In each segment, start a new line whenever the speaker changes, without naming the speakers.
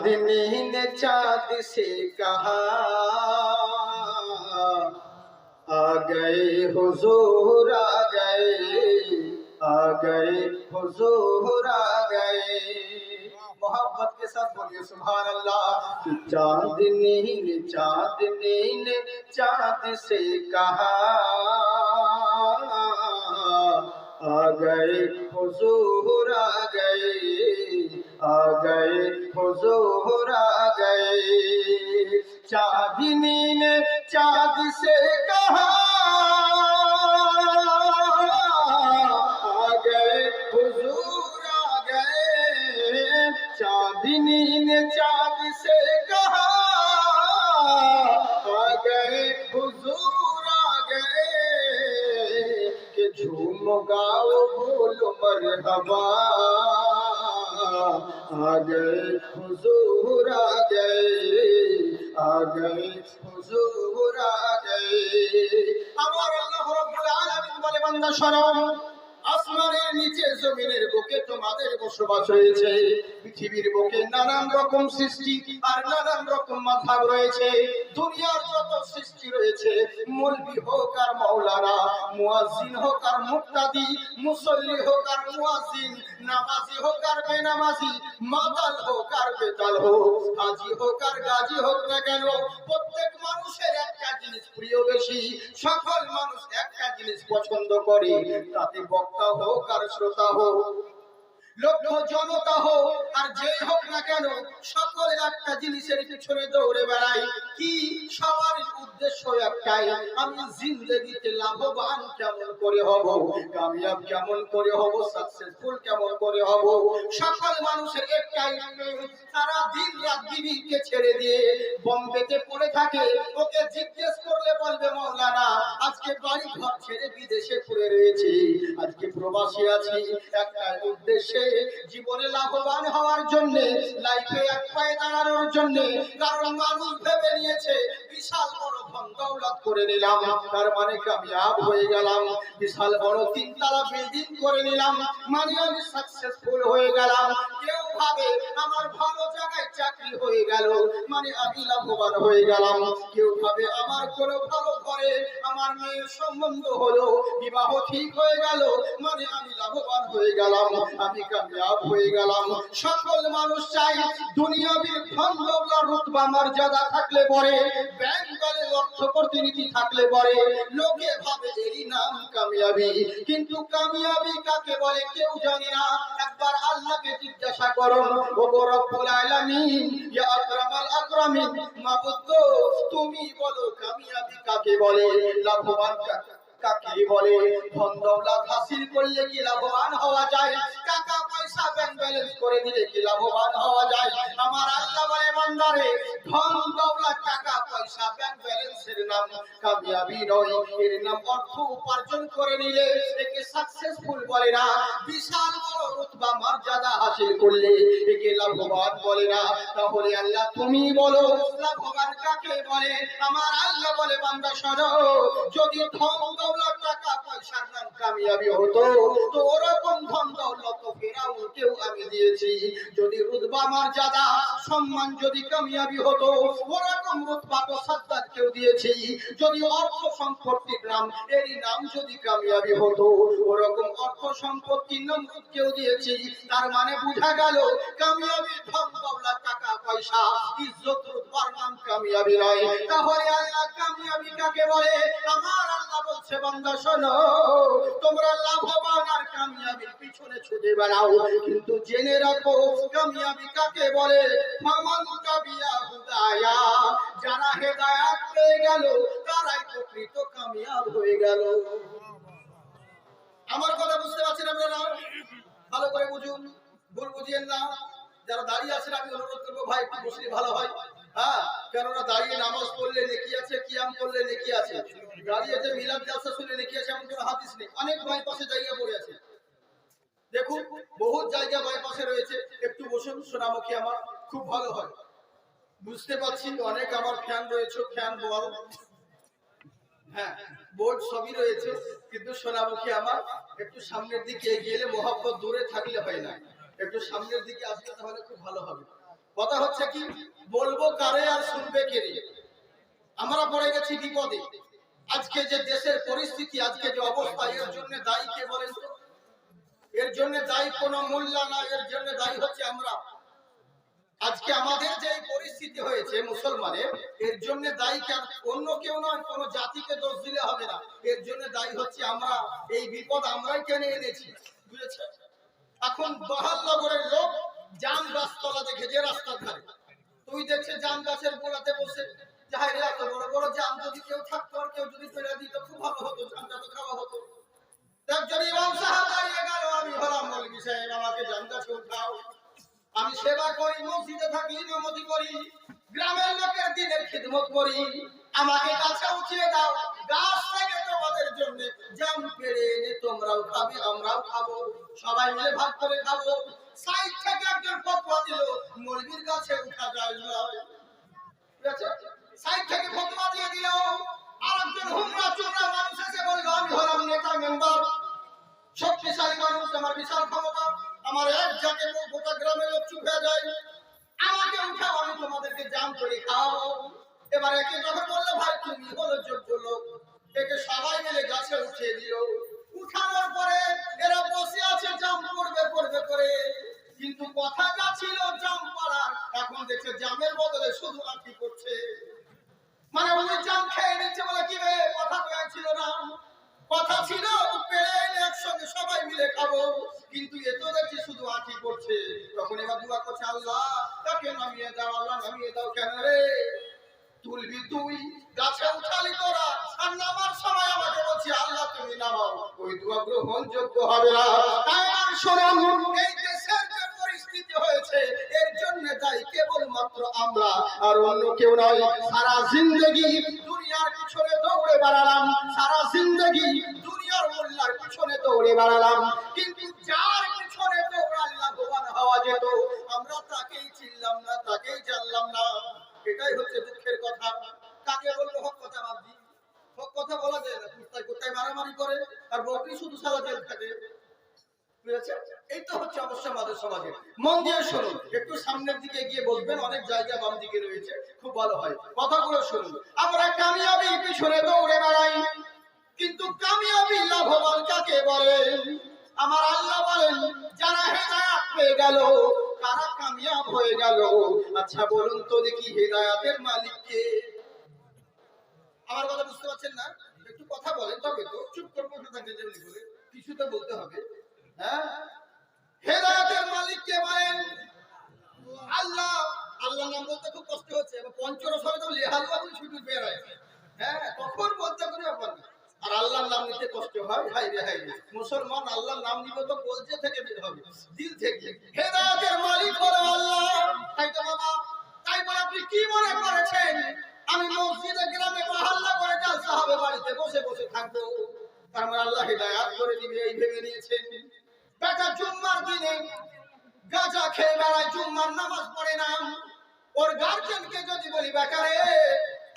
چاندنی نے چاند سے کہا آ گئے حضور آ گئے آ گئے حضور آ گئے محبت کے ساتھ بولیے سبحان اللہ کہ چاندنی نے چاندنی نے چاند سے کہا آ گئے حضور آ گئے آ گئے حضور آ گئے چاندنی نے چاند سے کہا آ گئے حضور آ گئے چاندنی نے چاند سے کہا آ گئے حضور آ گئے کہ جھوم گاؤ، بولو مرحبا۔ आ गए हुजूर आ गए आ गए হুজুর আ গয়ে আমার আল্লাহ রাব্বুল আলামিন বলে বান্দা শোনো আসমানের নিচে জমিনের বুকে তোমাদের বসবাস রয়েছে। পৃথিবীর বুকে নানান রকম সৃষ্টি আর নানান রকম মাথাব রয়েছে। দুনিয়ার যত সৃষ্টি রয়েছে মৌলবি হোক আর মাওলানা, মুয়াজ্জিন হোক আর মুক্তাদি মুসল্লি হোক আর মুয়াজ্জিন, নামাজি হোক আর বেনামাজি, মাতাল হোক আর বেতাল হোক হাজি হোক আর গাজী হোক না কেন, প্রত্যেক মানুষের একটা জিনিস প্রিয় বেশি, সকল মানুষ একটা জিনিস পছন্দ করে, তাতে বক্তা হোক আর শ্রোতা হোক লক্ষ জনতা হোক, আর যে হোক না কেন, সকলের একটা জিনিসের পিছনে দৌড়ে বেড়াই। কি? সবার উদ্দেশ্য একটাই, আমি জিন্দগিতে লাভবান কেমন করে হব? কামিয়াব কেমন করে হব? সাকসেসফুল কেমন করে হব? সকল মানুষের একটাই তারা দিন রাত বিবিকে ছেড়ে দিয়ে বম্বেতে পড়ে থাকে। ওকে জিজ্ঞেস করলে বলবে, মৌলানা, আজকে বাড়ি ঘর ছেড়ে বিদেশে পড়ে রয়েছে। আজকে প্রবাসী আছি। একটা উদ্দেশ্যে জীবনে লাভবান হওয়ার জন্য লাইফে এক পায়ে দাঁড়ানোর জন্য কারণ মানুষ ভেবে নিয়েছে, বিশাল বড় ধন দৌলত করে নিলাম। তার মানে কামিয়াব হয়ে গেলাম? বিশাল বড় তিনতলা বিল্ডিং করে নিলাম। মানে আমি সাকসেসফুল হয়ে গেলাম। কেউ ভাবে আমার ভালো জায়গায় চাকরি হয়ে গেল মানে আমি লাভবান হয়ে গেলাম। কেউ ভাবে আমার কোনো ভালো ঘরে আমার মেয়ের সম্বন্ধ হলো, বিবাহ ঠিক হয়ে গেল মানে আমি লাভবান হয়ে গেলাম। আমি কামিয়াব হয়ে গেলাম। সকল মানুষ চাই দুনিয়াবি ধন রুতবা মর্যাদা থাকলে পরে ব্যাংক অর্থ প্রতিনিধি থাকলে পরে, লোকে ভাবে এরই নাম কামিয়াবি। কিন্তু কামিয়াবি কাকে বলে কেউ জানে না। একবার আল্লাহকে জিজ্ঞাসা করো ও রব্বুল আলামিন, ইয়া আকরামাল আকরামিন, মাবুদ তুমি বলো কামিয়াবি কাকে বলে? লাভবান কাকে কাকে বলে ধন দৌলত হাসিল করলে কি লাভবান হওয়া যায়? পয়সা ব্যাংক ব্যালেন্স করে দিলে কি লাভবান হওয়া যায়? আমার আল্লাহ বলে, বান্দারে ধন দৌলত টাকা পয়সা ব্যাংক নাম কামিয়াবি নয়। এর নাম অর্থ উপার্জন করে নিলে একে সাকসেসফুল বলে না। বিশাল বড় রুতবা মর্যাদা হাসিল করলে একে লাভবান বলে না। তাহলে আল্লাহ তুমি বলো, লাভবান কাকে বলে? আমার আল্লাহ বলে, বান্দা, শোনো, যদি ধন দৌলত টাকা পয়সার নাম কামিয়াবি হতো। তো ওরকম ধন দৌলত ফেরাউনকেও আমি দিয়েছি। যদি রুতবা মর্যাদা সম্মান যদি কামিয়াবি হতো, ওরকম রুতবা তো সাদ্দাতকেও দিয়েছি। যদি অর্থ সম্পত্তির নাম এরই নাম যদি কামিয়াবি হতো, ওরকম অর্থ সম্পত্তির নাম কেউ দিয়েছি। তার মানে বোঝা গেল, কামিয়াবি ধন দৌলত, টাকা পয়সা, ইজ্জত, রুতবার নাম কামিয়াবি নয়। তাহলে আল্লাহ কামিয়াবি কাকে বলে? আমার আল্লাহ বলছে, বান্দা শোনো তোমরা লাভবান আর কামিয়াবির পিছনে ছুটে বেড়াও। কিন্তু জেনে রাখো, কামিয়াবি কাকে বলে? ফামান কাবিয়া হুদায়া। যারা হেদায়াত পেয়ে গেল, তারাই প্রকৃত কামিয়াব হয়ে গেল। আমার কথা বুঝতে পারছেন আপনারা? ভালো করে বুঝুন, ভুল বুঝিয়েন না। যারা দাঁড়িয়ে আছেন, আমি অনুরোধ করব, ভাই, একটু বসলে ভালো হয়। হ্যাঁ একটু বুঝতে পারছি অনেক আমার ফ্যান রয়েছে, ফ্যান বল। হ্যাঁ বোর্ড সবই রয়েছে, কিন্তু সোনামুখী আমার, একটু সামনের দিকে এগিয়ে এলে মোহাব্বত দূরে থাকলে হয় না। একটু সামনের দিকে আসলে তাহলে খুব ভালো হবে। কথা হচ্ছে কি? বলব কারে আর শুনবে কে আমরা পড়ে গেছি বিপদে। আজকে যে দেশের পরিস্থিতি, আজকে যে অবস্থা, এর জন্য দায়ী কে বলেন এর জন্য দায়ী কোনো মোল্লা না, এর জন্য দায়ী হচ্ছে আমরা। আজকে আমাদের যে পরিস্থিতি হয়েছে মুসলমানের, এর জন্য দায়ী কেন অন্য কেউ নয়, কোনো জাতিকে দোষ দিলে হবে না। এর জন্য দায়ী হচ্ছে আমরা। এই বিপদ আমরাই টেনে এনেছি বুঝেছে এখন বহালনগরের লোক জাম গাছতলা দেখে যে রাস্তার ধারে তুই দেখছে জাম গাছের গোড়াতে বসে। যাই রে, এত বড় বড় জাম যদি কেউ থাকতো আর কেউ যদি ফেলে দিত, খুব ভালো হতো, জামটা তো খাওয়া হতো। একজন ইমাম সাহেব দাঁড়িয়ে গেল, আমি হলাম মৌলভী সাহেব, আমাকে জাম গাছে উঠাও আমি সেবা করি, মসজিদে থাকি ইমামতি করি গ্রামের লোকের দিনের খিদমত করি। আমাকে কাছে উঠিয়ে দাও, গাছ থেকে তোমাদের জন্য জাম পেড়ে এনে তোমরাও খাবে, আমরাও খাব। সবাই মিলে ভাগ করে খাব। সাইড থেকে একজন ফতোয়া দিল, মুরগির গাছে উঠা যায় না। সাইড থেকে ফতোয়া দিয়ে দিল আর হুমরা চুমরা মানুষ এসে বলল, আমি হলাম নেতা মেম্বার। শক্তিশালী মানুষ, আমার বিশাল ক্ষমতা। আমার এক জাকে গোটা গ্রামের লোক চুপ যায়। আমাকে উঠাও, আমি তোমাদেরকে জাম করে খাওয়াবো। এবার একে যখন বলল, ভাই, তুমি হলো যোগ্য লোক। একে সবাই মিলে গাছে উঠিয়ে দিও উঠানোর পরে এরা বসে আছে, জাম পড়বে দেখছে জামের বদলে শুধু আঁকি করছে মানে ওই জাম খেয়ে নিচ্ছে বলে কি রে? কথা তো ছিল না। কথা ছিল পেরে এনে একসঙ্গে সবাই মিলে খাব। কিন্তু এ তো দেখছি শুধু আঁকি করছে তখন এবার দুয়া করছে, আল্লাহ, তাকে নামিয়ে দাও, আল্লাহ, নামিয়ে দাও কেন রে? তুলবি তুই, গাছে উঠালি তোরা, আর নামার সময় আমাকে বলছি, আল্লাহ, তুমি নামাও। ওই দোয়া গ্রহণযোগ্য হবে না। তাই আর শোনো, এই কেবলমাত্র আমরা আর অন্য কেউ নয়, সারা জিন্দগি দুনিয়ার পিছনে দৌড়ে বেড়ালাম, সারা জিন্দগি দুনিয়ার মোল্লার পিছনে দৌড়ে বেড়ালাম। কিন্তু যার পিছনে দৌড়াল লাভবান হওয়া যেত, আমরা তাকেই চিনলাম না, তাকেই জানলাম না। এটাই হচ্ছে দুঃখের কথা। কাকে বলল হক কথা ভাবছি। হক কথা বলা যায় না। কুত্তায় কুত্তায় মারামারি করে, আর বকরি শুধু সারা জেল থাকে। আমরা আল্লাহ বলেন, যারা হেদায়াত পেয়ে গেল, তারা কামিয়াব হয়ে গেল। আচ্ছা বলুন তো দেখি হেদায়াতের মালিক কে? আমার কথা বুঝতে পারছেন না? একটু কথা বলেন, তবে তো চুপ করে বসে থাকতে কিছু তো বলতে হবে। হ্যাঁ? হেদায়েতের মালিক কে বলেন? আল্লাহ। আল্লাহ নাম বলতে খুব কষ্ট হচ্ছে। এবার পঞ্চরসরে তো লেহালুয়া বলে ছুটি বের হয় হ্যাঁ কখন বলতে কোনো ব্যাপার না আর আল্লাহর নাম নিতে কষ্ট হয়? হাই রে মুসলমান আল্লাহর নাম নিবে তো বলছে থেকে বের হবে, দিল থেকে। হেদায়েতের মালিক হলো আল্লাহ। তাই তো বাবা, তাই বলে আপনি কি মনে করেছেন? আমি মসজিদে গ্রামে মহল্লা করে জালসা হবে, বাড়িতে বসে বসে থাকব। তার মানে আল্লাহ হেদায়াত করে দিবে এই ভেবে নিয়েছেন। বেটা জুম্মার দিনে গাঁজা খেয়ে বেড়ায়, জুম্মার নামাজ পড়ে না। ওর গার্জেনকে যদি বলি বেকারে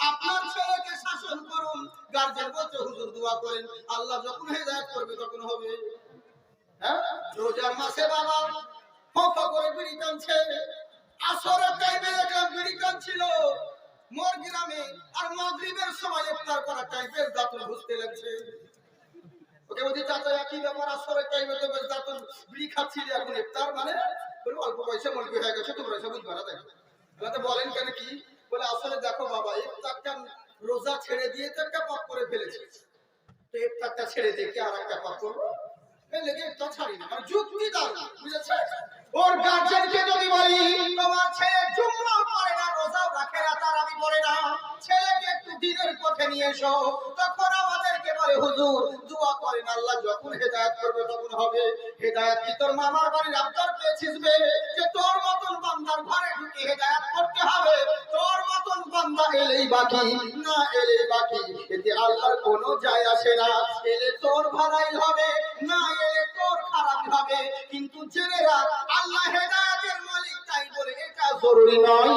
আপনার ছেলেকে শাসন করুন। গার্জেন বলছে, হুজুর দোয়া করেন, আল্লাহ যখন হেদায়াত করবে তখন হবে। হ্যাঁ? রোজার মাসে বাবা ফফ করে বিড়ি টানছে। আসরের টাইমে দেখলাম বিড়ি টানছিল। মোর গ্রামে আর মাগরিবের সময় ইফতার করার টাইমে দাঁতন ঘুষতে লাগছে। ওকে মানে রোজা ছেড়ে দিয়ে তো একটা পাপ করে ফেলেছে। তো ইফতারটা ছেড়ে দিয়ে কি আর একটা পাপ করব? লেগে ইফতার ছাড়ি না মানে যুক্তি দাঁড় বুঝেছে? ওর গার্জেনকে যদি বলি, তোমার ছেলে জুম্মা পড়ে না, রোজাও রাখে না তারাবি পড়ে না। ছেলেকে একটু দিনের পথে নিয়ে এসো, তখন বলে হুজুর, দোয়া করেন আল্লাহ, যখন হেদায়েত করবে তখন হবে। হেদায়েত কি তোর মামার বাড়ির আবদার পেয়েছিস বে যে তোর মতন বান্দার ঘরে ঢুকে হেদায়েত করতে হবে। তোর মতন বান্দা এলেই বাকি, না এলেই বাকি। এতে আল্লাহর কোনো যায় আসে না। এলে তোর ভালাই হবে, না এলে তোর খারাপ হবে। কিন্তু জেনে রাখ, আল্লাহ হেদায়েতের মালিক তাই বলে এটা জরুরি নয়।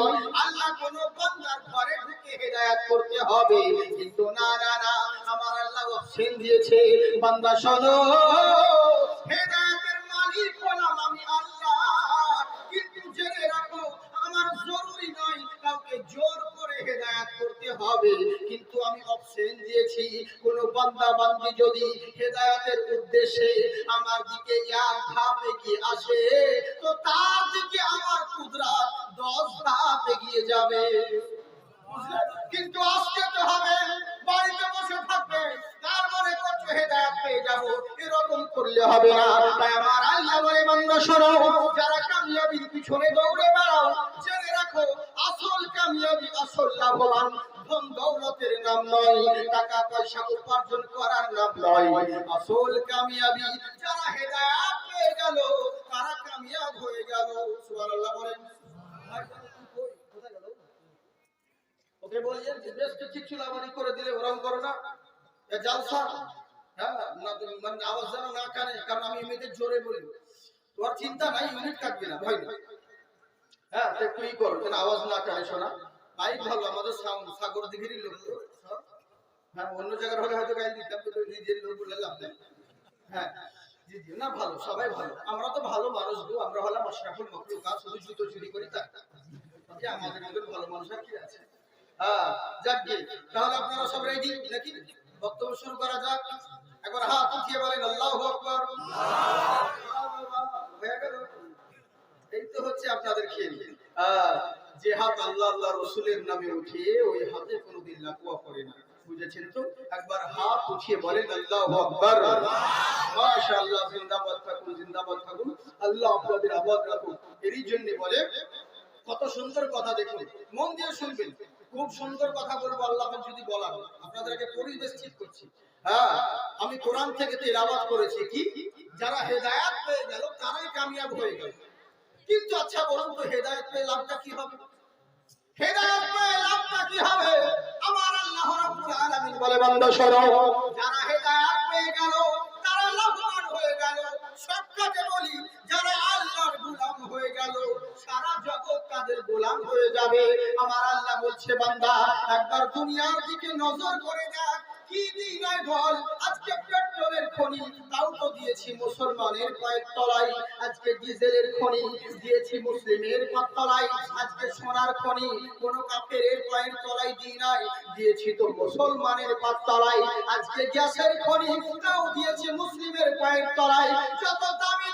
আল্লাহ কোন বান্দার হেদায়েত করতে হবে। কিন্তু না না না, আমার আল্লাহ অপশন দিয়েছে। বান্দা, শোনো। হেদায়েতের মালিক হলাম আমি আল্লাহ। কিন্তু জেনে রাখো, আমার নয় কাউকে জোর করে হেদায়াত করতে হবে। কিন্তু আমি অপশন দিয়েছি। কোন বান্দা, বান্দি যদি হেদায়াতের উদ্দেশ্যে আমার দিকে এক ধাপ এগিয়ে আসে, তো তার দিকে আমার কুদরাত দশ ধাপ এগিয়ে যাবে। কিন্তু আসতে তো হবে, বাড়িতে বসে থাকবে, তার মনে করছ হেদায়াত পেয়ে যাব, এরকম করলে হবে না। তাই আমার আল্লাহ বলে যারা কামিয়াবির পিছনে দৌড়ে বেড়াও, জেনে রাখো, আসল কামিয়াবি আসল লাভবান। দৌলতের নাম নয়, টাকা পয়সা উপার্জন করার নাম নয়। আসল কামিয়াবি, যারা হেদায়াত পেয়ে গেল, তারা কামিয়াব হয়ে গেল বলেন কোথায় গেল হ্যাঁ মানে হ্যাঁ হ্যাঁ অন্য জায়গার হলে হয়তো নিজের বলে লাভ নেই। হ্যাঁ ভালো, সবাই ভালো। আমরা তো ভালো মানুষ গো, আমরা হলাম আশরাফুল মখলুকা শুধু জুতো চুরি করি তা আমাদের মধ্যে ভালো মানুষ আর কি আছে? হ্যাঁ যাক বলেন হয়ে বুঝেছেন তো? একবার হাত উঠিয়ে বলেন, আল্লাহ আকবার। মাশাআল্লাহ, জিন্দাবাদ থাকুন জিন্দাবাদ থাকুন। আল্লাহ আপনাদের আবাদ রাখুন এরই জন্য বলে, কত সুন্দর কথা দেখুন। মন দিয়ে শুনবেন। খুব সুন্দর কথা বলব আল্লাহ যদি বলার আপনাদেরকে পরিবেশ ঠিক করছি। হ্যাঁ আমি কোরআন থেকে তেলাওয়াত করেছি কি? যারা হেদায়াত পেয়ে গেল, তারাই কামিয়াব হয়ে গেল। কিন্তু আচ্ছা বলুন তো, হেদায়েত পেয়ে লাভটা কি হবে? যারা হেদায়েত পেয়ে গেল, তারা লাভবান হয়ে গেল। সবটাকে বলি গোলাম হয়ে যাবে। আমার আল্লাহ বলছে, বান্দা, একবার দুনিয়ার দিকে নজর করে দেখ, কি দিন বল আজকে পেট্রোলের খনি, তাও তো দিয়েছি মুসলমানের পায়ের আজকে ডিজেলের খনি, দিয়েছি মুসলিমের আজকে সোনার খনি, কোন কাফেরের পায়ের তলায় দিই নাই। দিয়েছি তো মুসলমানের পায়ের তলায়। আজকে গ্যাসের খনি, তাও দিয়েছি মুসলিমের পায়ের তলায়। যত দামি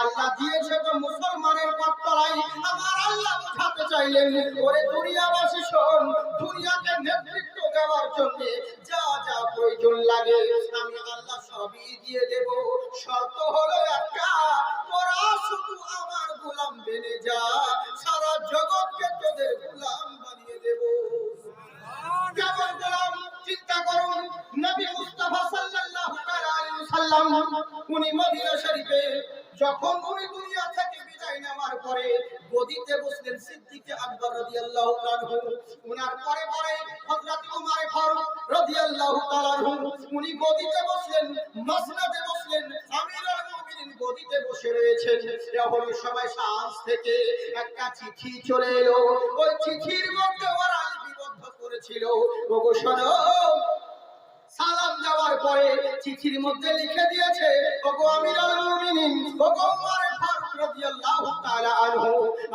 আল্লাহ দিয়েছে তো মুসলমানের আমার আল্লাহ নেতৃত্ব দেওয়ার জন্য যা যা প্রয়োজন লাগে, আমি আল্লাহ সবই দিয়ে দেব। তাআলা উনি গদিতে বসলেন বসলেন আমিরুল মুমিনিন গদিতে বসে রয়েছেন। থেকে একটা চিঠি চলে এলো। ওই চিঠির মধ্যে ওরা করেছিল। ওগো শোনো, সালাম দেওয়ার পরে চিঠির মধ্যে লিখে দিয়েছে, ওগো আমিরুল মুমিনিন, ওগো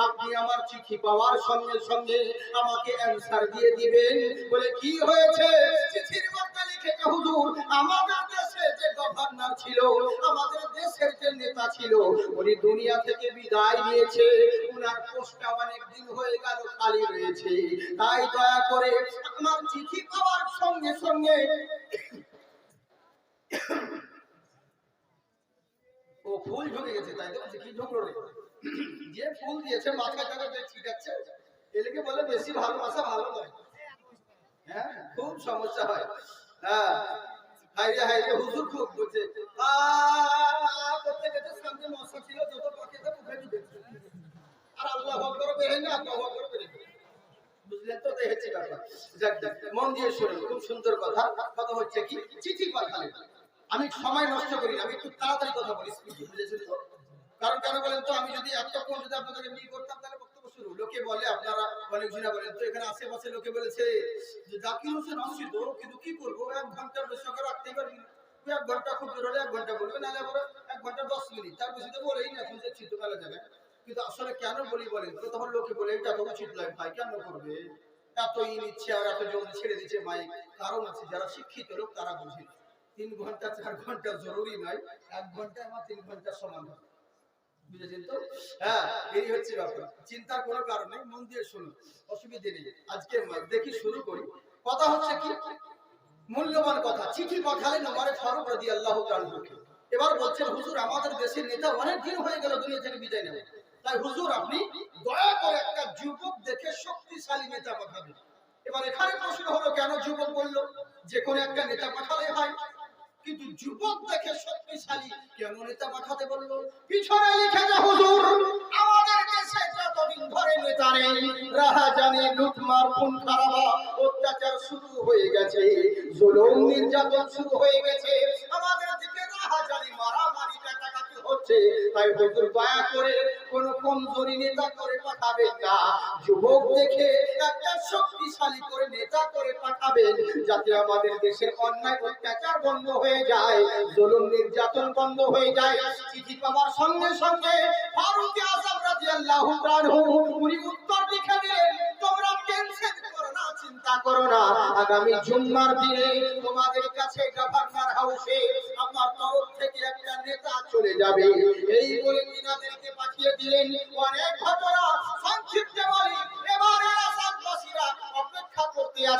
আপনি আমার চিঠি পাওয়ার সঙ্গে সঙ্গে আমাকে অ্যানসার দিয়ে দিবেন। বলে, কি হয়েছে? লিখেছে হুজুর আমাদের দেশে যে গভর্নর ছিল আমাদের দেশের যে নেতা ছিল উনি দুনিয়া থেকে বিদায় নিয়েছে। উনার পোস্টটা অনেক দিন হয়ে গেল খালি রয়েছে। তাই দয়া করে আমার চিঠি পাওয়ার সঙ্গে সঙ্গে ও ফুল ঢুকে গেছে তাই বলছে, কি ঢুকলো যে ফুল দিয়েছে মাথা টাকা ঠিক আছে এলাকে বলে বেশি ভালোবাসা ভালো নয়। হ্যাঁ খুব সমস্যা হয়। হ্যাঁ। খুব সুন্দর কথা। কথা হচ্ছে কি? আমি সময় নষ্ট করি আমি একটু তাড়াতাড়ি কথা বলি কারণ কেন বলেন তো? আমি যদি এতক্ষণ যদি আপনাদেরকে নিয়ে করতাম, তাহলে শুরু। লোকে বলে, আপনারা অনেক জনা বলেন, তো এখানে আশেপাশে লোকে বলেছে যে জাকির হোসেন কিন্তু কি করব? এক ঘণ্টার বেশি ওকে রাখতেই পারবি এক ঘণ্টা খুব জোর হলে এক ঘণ্টা বলবে, নাহলে আবার এক ঘণ্টা দশ মিনিট। তার বেশি তো বলেই না মেলা যাবে। কিন্তু আসলে কেন বলি বলেন? তো তখন লোকে বলে, এটা তো উচিত নয়। ভাই, কেন করবে? এত ই নিচ্ছে আর এত জলদি ছেড়ে দিচ্ছে মাইক কারণ আছে, যারা শিক্ষিত লোক, তারা বুঝে তিন ঘণ্টা, চার ঘণ্টা জরুরি নয়। এক ঘণ্টা আমার তিন ঘণ্টা সমান হবে। হ্যাঁ এবার বলছেন, হুজুর, আমাদের দেশের নেতা অনেক দিন হয়ে গেল দুনিয়া থেকে বিদায় নেবে তাই হুজুর, আপনি দয়া করে একটা যুবক দেখে শক্তিশালী নেতা পাঠাবেন। এবার এখানে প্রশ্ন হলো, কেন যুবক বলল? যে কোনো একটা নেতা পাঠালে হয়। কিন্তু যুবক দেখে শক্তিশালী কেন নেতা পাঠাতে বলল? পিছনে লিখে যা হুজুর, আমাদের দেশে যতদিন ধরে নেতা নেই, রাহা জানে লুটমার খুন খারাপা অত্যাচার শুরু হয়ে গেছে, জুলুম নির্যাতন শুরু হয়ে গেছে। আমাদের দিকে রাহা জানি মারামারি টাকাটাকি হচ্ছে। তাই হুজুর দয়া করে কোন কমজোরি নেতা করে যুবক দেখে একটা শক্তিশালী করে নেতা করে পাঠাবেন, যাতে আমাদের দেশের অন্যায় অত্যাচার বন্ধ হয়ে যায়, জুলুম নির্যাতন বন্ধ হয়ে যায়। চিঠি পাওয়ার সঙ্গে সঙ্গে ফারুক আজম রাদিয়াল্লাহু তাআলা উনি উত্তর লিখে দিলেন, তোমরা টেনশন করো না, চিন্তা করো না। আগামী জুম্মার দিনে তোমাদের কাছে গভর্নর হাউসে আমার তরফ থেকে একটা নেতা চলে যাবে। এই বলে তিনাদেরকে পাঠিয়ে দিলেন। অনেক ঘটনা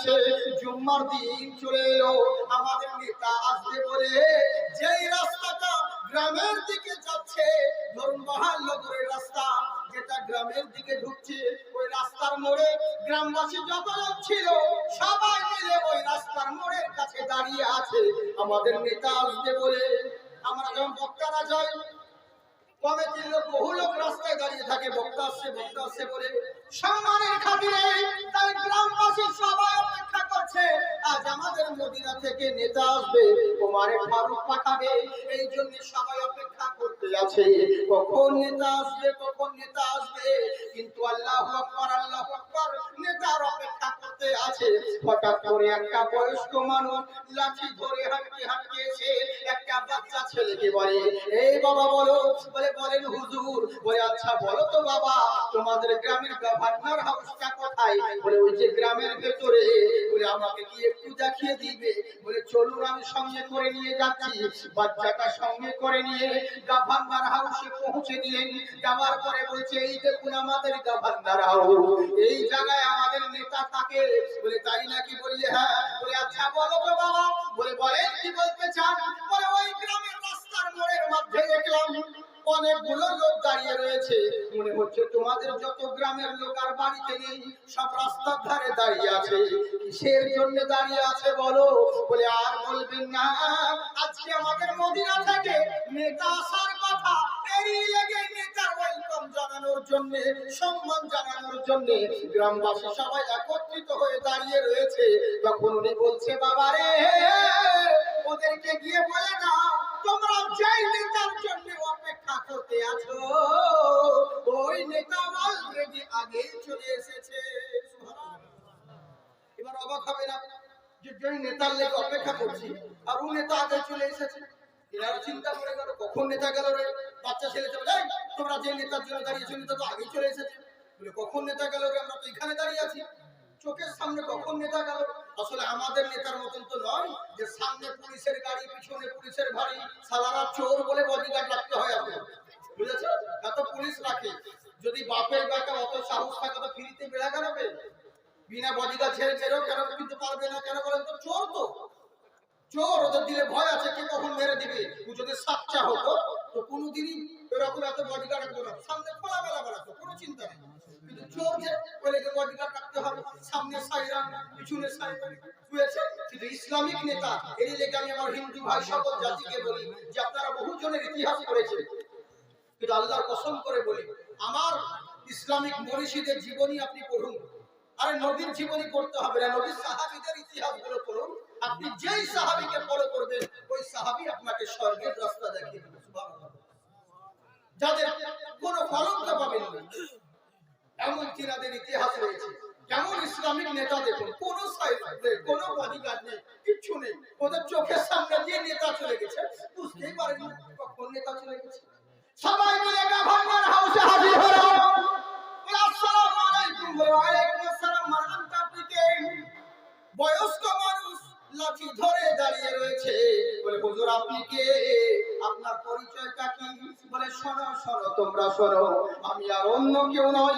আছে, জুম্মার দিন চলে এলো। আমাদের নেতা আসবে বলে, যেই রাস্তাটা গ্রামের দিকে যাচ্ছে, ধরুন মহানগরের রাস্তা, যেটা গ্রামের দিকে ঢুকছে, ওই রাস্তার মোড়ে গ্রামবাসী যত লোক ছিল, সবাই মিলে ওই রাস্তার মোড়ের কাছে দাঁড়িয়ে আছে। আমাদের নেতা আসবে বলে আমরা যখন বক্তারা যাই কমিটির লোক বহু লোক রাস্তায় দাঁড়িয়ে থাকে, বক্তা আসছে বক্তা আসছে বলে সম্মানের খাতিরে তাই গ্রামবাসী সবাই অপেক্ষা করছে। আজ আমাদের মদিনা থেকে নেতা আসবে কুমারে ফারুক পাঠাবে। এই জন্য সবাই অপেক্ষা করতে আছে, কখন নেতা আসবে, কখন নেতা আসবে। কিন্তু আল্লাহ আকবার আল্লাহ আকবার, নেতার অপেক্ষা করতে আছে। হঠাৎ করে একটা বয়স্ক মানুষ লাঠি ধরে হাঁটতে হাঁটতে একটা বাচ্চা ছেলেকে বলে এই বাবা, বলো। বলে, বলেন হুজুর। বলে আচ্ছা বলো তো বাবা, তোমাদের গ্রামের গভর্নর হাউসটা কোথায়? বলে, ওই যে গ্রামের ভেতরে। বলে, আমাকে কি একটু দেখিয়ে দিবে? বলে, চলুন, আমি সঙ্গে করে নিয়ে যাচ্ছি। বাচ্চাটা সঙ্গে করে নিয়ে গভর্নর হাউসে পৌঁছে দিলেন। যাওয়ার পরে বলছে, এই দেখুন আমাদের গভর্নর হাউস এই জায়গায় আমাদের নেতা থাকে। বলে তাই নাকি বললে হ্যাঁ হচ্ছে, তোমাদের যত গ্রামের লোক আর বাড়িতে নেই, সব রাস্তার ধারে দাঁড়িয়ে আছে। কিসের জন্য দাঁড়িয়ে আছে বলো? বলে, আর বলবেন না। আজকে আমাদের মদিনা থেকে নেতা আসার কথা বাবারে, ওদেরকে গিয়ে বলে না তোমরা যেই নেতার জন্য অপেক্ষা করতে আছো, ওই নেতা অলরেডি আগেই চলে এসেছে। এবার অবাক হবে না যে যেই নেতার লেগে অপেক্ষা করছি, আর ও নেতা আগে চলে এসেছে। এনারা চিন্তা করে গেল, কখন নেতা গেল রে? বাচ্চা ছেলে চলে তোমরা যে নেতার জন্য দাঁড়িয়েছো নেতা তো আগেই চলে এসেছে। বলে, কখন নেতা গেল রে? আমরা তো এখানে দাঁড়িয়ে আছি। চোখের সামনে কখন নেতা গেল? আসলে আমাদের নেতার মতন তো নয় যে সামনে পুলিশের গাড়ি, পিছনে পুলিশের গাড়ি সালারা চোর বলে বডিগার্ড রাখতে হয় আপনার বুঝেছ? এত পুলিশ রাখে। যদি বাপের বেটা অত সাহস থাকে, তো ফ্রিতে বেড়া কাটাবে বিনা বডিগার্ড ছেড়ে ছেড়েও কেন কিন্তু পারবে না? কেন বলেন তো, চোর তো। চোর, ওদের দিলে ভয় আছে, কে কখন মেরে দিবে? যদি সাচ্চা হতো, তো কোনোদিনই এরকম এত বডিগার্ড রাখতো না। সামনে খোলা বেলা বেড়াতো, কোনো চিন্তা নেই। বলে যে রাখতে ইসলামিক নেতা এর লেগে আমি আমার হিন্দু ভাই সকল জাতিকে বলি যে আপনারা বহু জনের ইতিহাস করেছেন কিন্তু আল্লাহর কসম করে বলি, আমার ইসলামিক মনীষীদের জীবনী আপনি পড়ুন। আরে নবীর জীবনী পড়তে হবে না, নবীর সাহাবীদের ইতিহাসগুলো পড়ুন। আপনি যেই সাহাবীকে ফলো করবেন, ওই সাহাবী আপনাকে স্বর্গের রাস্তা দেখিয়ে দেবে যাদের কোনো কলঙ্ক পাবেন না। এমন তিনাদের ইতিহাস রয়েছে। যেমন ইসলামিক নেতা দেখুন কোন সাইড নেই কিচ্ছু নেই। ওদের চোখের সামনে দিয়ে নেতা চলে গেছে বুঝতেই কখন নেতা চলে গেছে। সবাই মিলে গভর্নর হাউসে হাজির হলো আসসালামু আলাইকুম বলে, ওয়ালাইকুম আসসালাম মারহামা বয়স্ক মানুষ লাঠি ধরে দাঁড়িয়ে রয়েছে। বলে হুজুর আপনি কে? আপনার পরিচয়টা কি? বলে শোনো শোনো তোমরা শোনো আমি আর অন্য কেউ নই।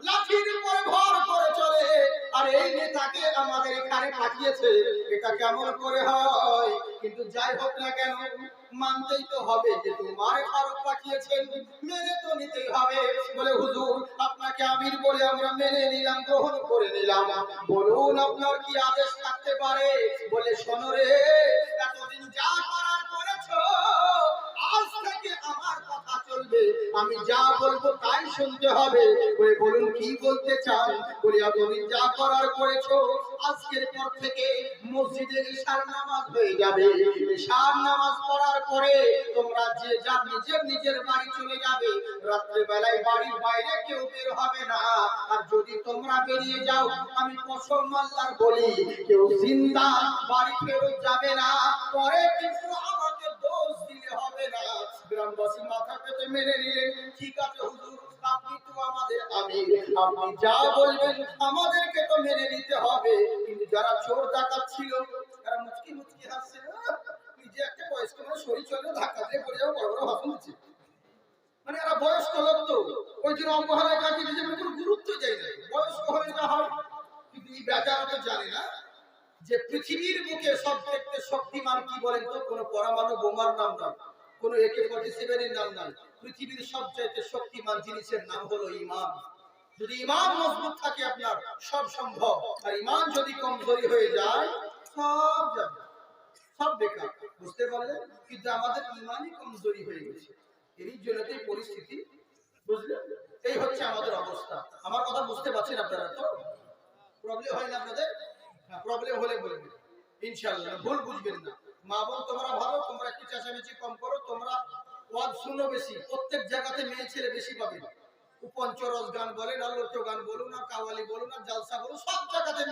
লাঠির উপরে ভর করে চলে। আর এই নেতাকে আমাদের এখানে পাঠিয়েছে, এটা কেমন করে হয়? কিন্তু যাই হোক না কেন, মানতেই তো হবে যে তোমার ফারুক পাঠিয়েছেন, মেনে তো নিতেই হবে। বলে, হুজুর, আপনাকে আমির বলে আমরা মেনে নিলাম, গ্রহণ করে নিলাম। বলুন, আপনার কি আদেশ থাকতে পারে? বলে, শোনো রে, এতদিন যা চলবে আমি যা বলব তাই শুনতে হবে। বলে বলুন, কি বলতে চান? বলে এতদিন যা করার করেছ, আজকের পর থেকে মসজিদে ঈশার নামাজ হয়ে যাবে। ঈশার নামাজ পড়ার পরে তোমরা যে যা নিজের নিজের বাড়ি চলে যাবে রাত্রে বেলায় বাড়ির বাইরে কেউ বের হবে না। আর যদি তোমরা বেরিয়ে যাও, আমি কসম আল্লাহর বলি, কেউ জিন্দা বাড়ি ফেরত যাবে না। পরে কিন্তু না আপনি যা বলবেন আমাদেরকে তো মেনে নিতে হবে। কিন্তু যারা চোর ডাকাত ছিল, তারা মুচকি মুচকি হাসছে। নিজে একটা বয়স্ক মানে শরীর চলে ধাক্কা দিয়ে পড়ে যাও বড় বড় ভাষণ দিচ্ছে মানে এরা বয়স্ক লোক তো। ওই জন্য কাটিয়ে দিয়েছে মানে কোনো গুরুত্ব দেয় না। বয়স্ক হলে যা হয়। কিন্তু এই বেচারা তো জানে না যে পৃথিবীর বুকে সব থেকে শক্তিমান কি বলেন তো? কোন পরমাণু বোমার নাম নয়। কোন একে ফর্টি সেভেনের নাম নয় পৃথিবীর সবচাইতে শক্তিমান জিনিসের নাম হলো ইমান। যদি মজবুত থাকে আপনার, সব সম্ভব। আর যদি কমজোরি হয়ে যায়, সব যাবে। সব বেকার। বুঝতে পারলেন? কিন্তু আমাদের ইমানই কমজোরি হয়ে গেছে। এরই জন্য তো এই পরিস্থিতি, বুঝলেন? এই হচ্ছে আমাদের অবস্থা। আমার কথা বুঝতে পারছেন আপনারা তো? প্রবলেম হয় না আপনাদের? প্রবলেম হলে বলবেন। ইনশাআল্লাহ, ভুল বুঝবেন না। মা বোন তোমরা ভালো, তোমরা একটু চেঁচামেচি কম করো, তোমরা ওয়াজ শুনো বেশি, প্রত্যেক জায়গাতে মেয়ে ছেলে বেশি পাবে। উপঞ্চরস গান বলেন, আলোচ্য গান বলুন, আর কাওয়ালি বলুন, আর জালসা বলুন, সব জায়গাতে